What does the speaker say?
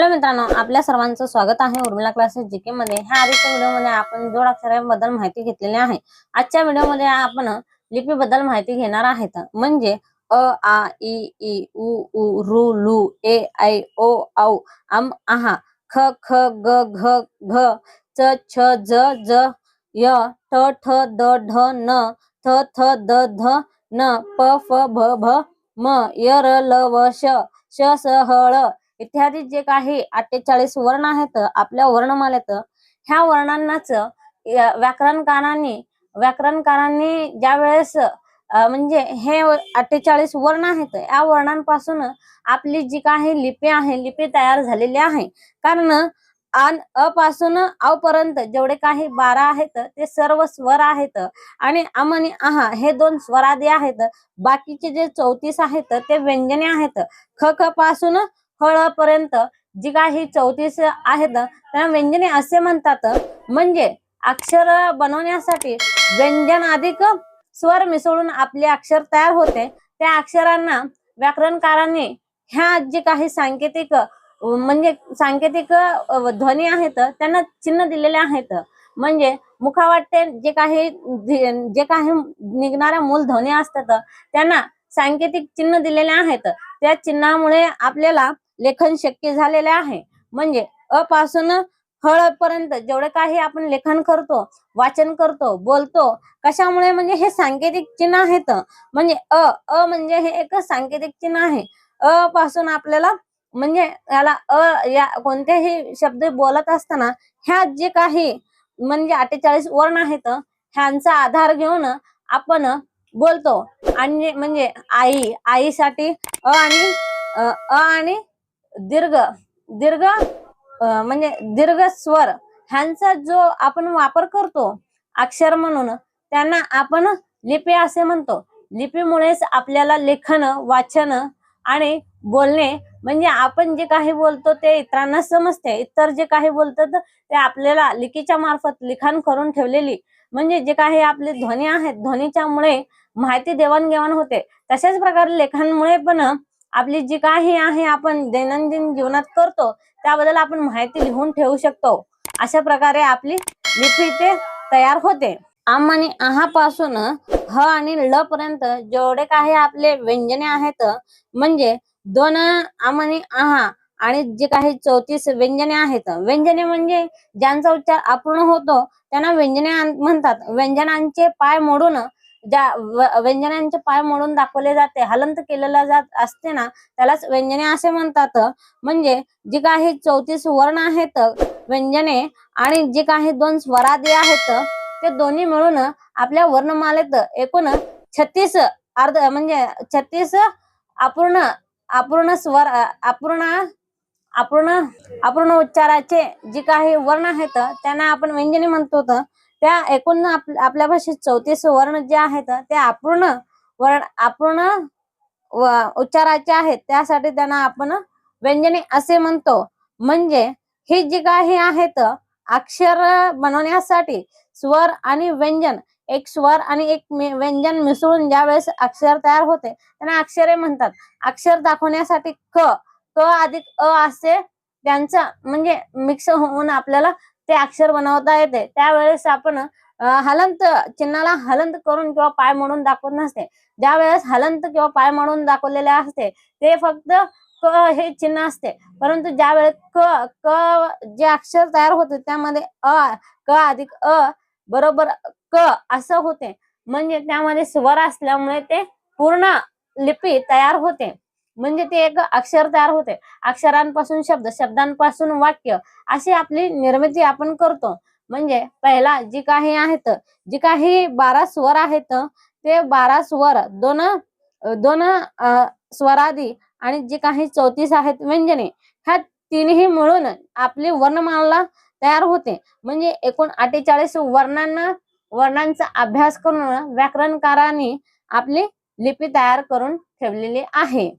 Hello मित्रांनो आपल्या सर्वांचं स्वागत आहे उर्मिला क्लासेस जीके मध्ये. ह्या आधीच्या व्हिडिओमध्ये आपण जोड अक्षरांबद्दल माहिती घेतलेली आहे. आजच्या व्हिडिओमध्ये आपण लिपीबद्दल माहिती घेणार आहेत. म्हणजे अ आ इ ई उ उ रु ए ऐ ओ औ अम आहा ख ख ग घ घ च छ ज ज य ट ठ द ढ न थ थ द ध न प फ भ भ म य र ल व श श स ह ळ इत्यादी जे काही अठ्ठेचाळीस वर्ण आहेत आपल्या वर्णमालेत ह्या वर्णांनाच व्याकरणकारांनी व्याकरणकारांनी ज्या वेळेस म्हणजे हे अठ्ठेचाळीस वर्ण आहेत या वर्णांपासून आपली जी काही लिपी आहे लिपी तयार झालेली आहे. कारण अन अ पासून अ पर्यंत जेवढे काही बारा आहेत ते सर्व स्वर आहेत. आणि अम आणि आहा हे दोन स्वरादी आहेत. बाकीचे जे चौतीस आहेत ते व्यंजने आहेत. ख ख पासून फळापर्यंत जी काही चौतीस आहेत त्यांना व्यंजने असे म्हणतात म्हणजे अक्षर बनवण्यासाठी व्यंजन अधिक स्वर मिसळून आपले अक्षर तयार होते. त्या अक्षरांना व्याकरणकारांनी ह्या जे काही सांकेतिक म्हणजे सांकेतिक ध्वनी आहेत त्यांना चिन्ह दिलेले आहेत. म्हणजे मुखावाटे जे काही जे काही निघणाऱ्या मूल ध्वनी असतात त्यांना सांकेतिक चिन्ह दिलेले आहेत. त्या चिन्हामुळे आपल्याला लेखन शक्य झालेले आहे. म्हणजे अ पासून हळ पर्यंत जेवढे काही आपण लेखन करतो वाचन करतो बोलतो कशामुळे म्हणजे हे सांकेतिक चिन्ह आहेत. म्हणजे अ अ म्हणजे हे एक सांकेतिक चिन्ह आहे. अ पासून आपल्याला म्हणजे याला अ या कोणतेही शब्द बोलत असताना ह्या जे काही म्हणजे अठ्ठेचाळीस वर्ण आहेत ह्यांचा आधार घेऊन आपण बोलतो. आणि म्हणजे आई आईसाठी अ आणि अ आणि दीर्घ दीर्घ म्हणजे दीर्घ स्वर ह्यांचा जो आपण वापर करतो अक्षर म्हणून त्यांना आपण लिपी असे म्हणतो. लिपीमुळेच आपल्याला लेखन वाचन आणि बोलणे म्हणजे आपण जे काही बोलतो ते इतरांना समजते. इतर जे काही बोलतात ते आपल्याला लिखीच्या मार्फत लिखाण करून ठेवलेली. म्हणजे जे काही आपले ध्वनी आहेत ध्वनीच्यामुळे माहिती देवाणघेवाण होते. तशाच प्रकारे लेखांमुळे पण आपली जी काही आहे आपण दैनंदिन जीवनात करतो त्याबद्दल आपण माहिती लिहून ठेवू शकतो. अशा प्रकारे आपली लिपी ते तयार होते. आम आणि आहा पासून ह आणि ल पर्यंत जेवढे काही आपले व्यंजने आहेत म्हणजे दोन आम आणि आहा आणि जे काही चौतीस व्यंजने आहेत. व्यंजने म्हणजे ज्यांचा उच्चार अपूर्ण होतो त्यांना व्यंजने म्हणतात. व्यंजनांचे पाय मोडून ज्या व्यंजनांचे पाय म्हणून दाखवले जाते हलंत केलेला जात असते ना त्यालाच व्यंजने असे म्हणतात. म्हणजे जे काही चौतीस वर्ण आहेत व्यंजने आणि जे काही दोन स्वरादी आहेत ते दोन्ही मिळून आपल्या वर्णमालेत एकूण छत्तीस अर्ध म्हणजे छत्तीस अपूर्ण अपूर्ण स्वर अपूर्ण अपूर्ण अपूर्ण उच्चाराचे जे काही वर्ण आहेत त्यांना आपण व्यंजने म्हणतो. त्या एकूण आपल्या भाषेत चौतीस वर्ण जे आहेत ते अपूर्ण वर्ण अपूर्ण उच्चाराचे आहेत. त्यासाठी त्यांना आपण व्यंजने असे म्हणतो. म्हणजे ही जी काही आहेत अक्षर बनवण्यासाठी स्वर आणि व्यंजन एक स्वर आणि एक व्यंजन मिसळून ज्या वेळेस अक्षर तयार होते त्यांना अक्षरे म्हणतात. अक्षर दाखवण्यासाठी क क अधिक अ असे त्यांचा म्हणजे मिक्स होऊन आपल्याला ते अक्षर बनवता येते. त्यावेळेस आपण हलंत चिन्हाला हलंत करून किंवा पाय म्हणून दाखवत नसते. ज्या वेळेस हलंत किंवा पाय म्हणून दाखवलेले असते ते फक्त क हे चिन्ह असते. परंतु ज्या वेळेस क क जे अक्षर तयार होते त्यामध्ये अ क अधिक अ बरोबर क असं होते. म्हणजे त्यामध्ये स्वर असल्यामुळे ते पूर्ण लिपी तयार होते. म्हणजे ते एक अक्षर तयार होते. अक्षरांपासून शब्द शब्दांपासून वाक्य अशी आपली निर्मिती आपण करतो. म्हणजे पहिला जी काही आहेत जी काही बारा स्वर आहेत ते बारा स्वर दोन दोन स्वरादी आणि जी काही चौतीस आहेत व्यंजने ह्या तीनही मिळून आपली वर्णमाला तयार होते. म्हणजे एकूण अठ्ठेचाळीस वर्णांना वर्णांचा अभ्यास करून व्याकरणकारांनी आपली लिपी तयार करून ठेवलेली आहे.